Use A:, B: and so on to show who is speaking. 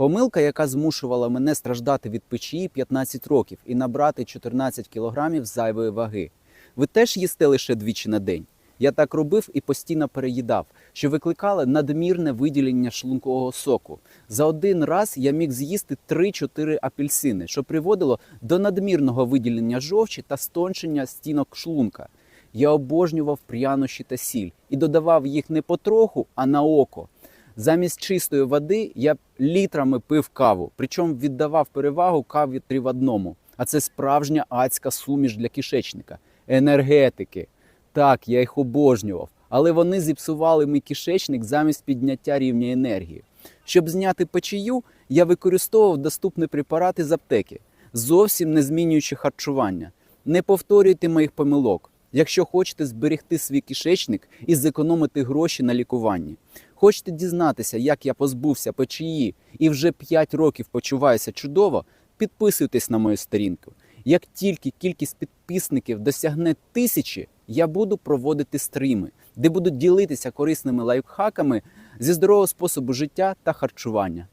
A: Помилка, яка змушувала мене страждати від печії 15 років і набрати 14 кілограмів зайвої ваги. Ви теж їсте лише двічі на день. Я так робив і постійно переїдав, що викликало надмірне виділення шлункового соку. За один раз я міг з'їсти 3-4 апельсини, що приводило до надмірного виділення жовчі та стончення стінок шлунка. Я обожнював прянощі та сіль і додавав їх не потроху, а на око. Замість чистої води я літрами пив каву, причому віддавав перевагу каві три в одному. А це справжня адська суміш для кишечника, енергетики. Так, я їх обожнював, але вони зіпсували мій кишечник замість підняття рівня енергії. Щоб зняти печію, я використовував доступні препарати з аптеки, зовсім не змінюючи харчування. Не повторюйте моїх помилок, якщо хочете зберегти свій кишечник і зекономити гроші на лікуванні. Хочете дізнатися, як я позбувся печії і вже 5 років почуваюся чудово, підписуйтесь на мою сторінку. Як тільки кількість підписників досягне тисячі, я буду проводити стріми, де буду ділитися корисними лайфхаками зі здорового способу життя та харчування.